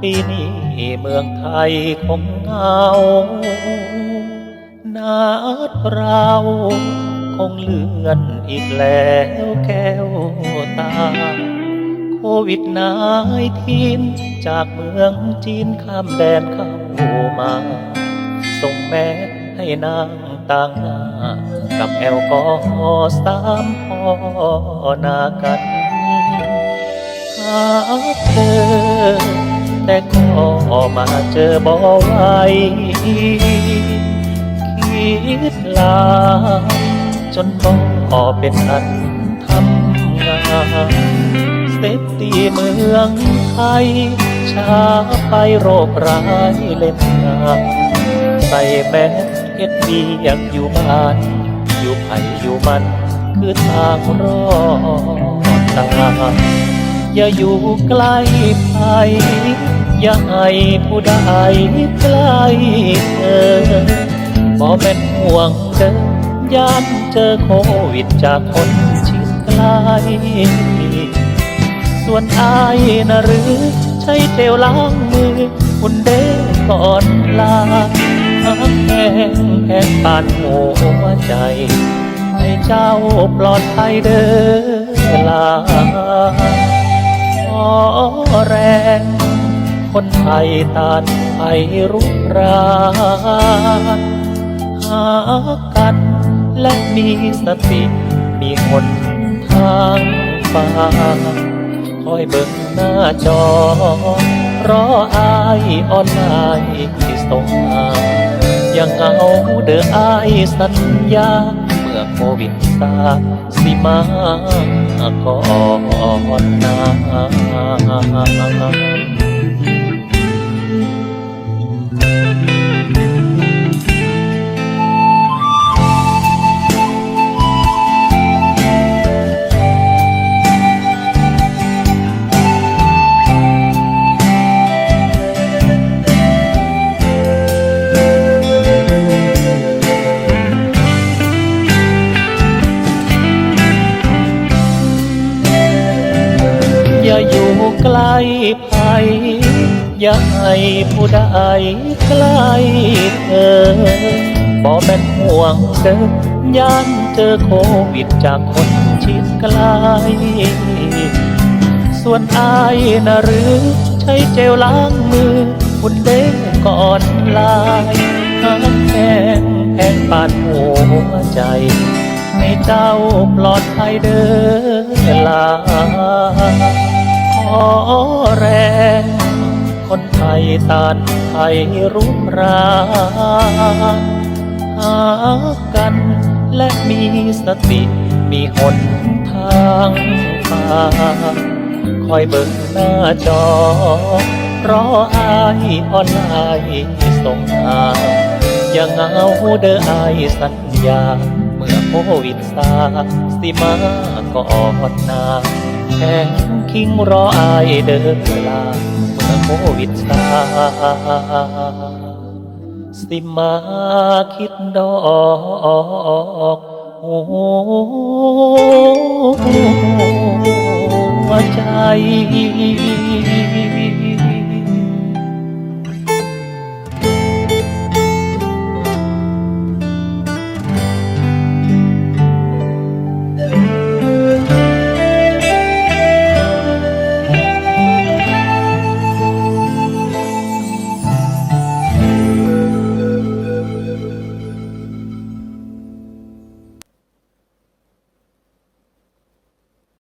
ปีนี้เมืองไทยคงเหงานัดเราคงเลื่อนอีกแล้วแก้วตา โควิดนายทีนจากเมืองจีนข้ามแดนเข้ามา ส่งแม่ให้นางต่างหน้า กับแอลกอฮอล์สามพอนากัน เธอ แต่ก็มาเจอบ่ไหวคิดลา จนบ่เป็นอันทำงานเซฟตีเมืองไทยช้าไปโรคร้ายเล่นงานใส่แมสเฮ็ดเบียกอยู่บ้าน อยู่ไผอยู่มัน คือทางรอดตาย อย่าอยู่ใกล้ไผอย่าให้ผู้ใดใกล้เธอบ่แม่นห่วงเด้อยามเจอโควิดจากคนชิดไกล ส่วนอายนะหรือ ใช้เจลล้างมือคุณเด้ก่อนลาแห้งแห้งปานหัวใจ ให้เจ้าปลอดภัยเด้อลา คนไทยตานไทยรุกรานหากันและมีสติ มีหนทางฟ้าคอยเบิ่งหน้าจอ รออายออนไลน์ที่ส่งมายังเอาเด้ออายสัญญา เมื่อโควิดซาสิมาก่อนนา อย่าอยู่ใกล้ภัยอย่าให้ผู้ใดใกล้เธอบ่แม่นห่วงเด้อย่านเจอโควิดจากคนชิดไกล ส่วนอายนะหรือใช้เจลล้างมือคุณเด้ก่อนลายหางแห้งแห้งปานหัวใจให้เจ้าปลอดภัยเด้อลา ขอแรง คนไทยตานไทยรุกราหากันและมีสติมีหนทางฟ้าคอยเบิ่งหน้าจอ รออายออนไลน์ส่งหาอย่างเหงาเด้ออายสัญญา เมื่อโควิดซาสิมาก่อนนา แข่งคิงรออายเดินลาเมื่อโควิดซาสิมาคิดดอกหัวใจ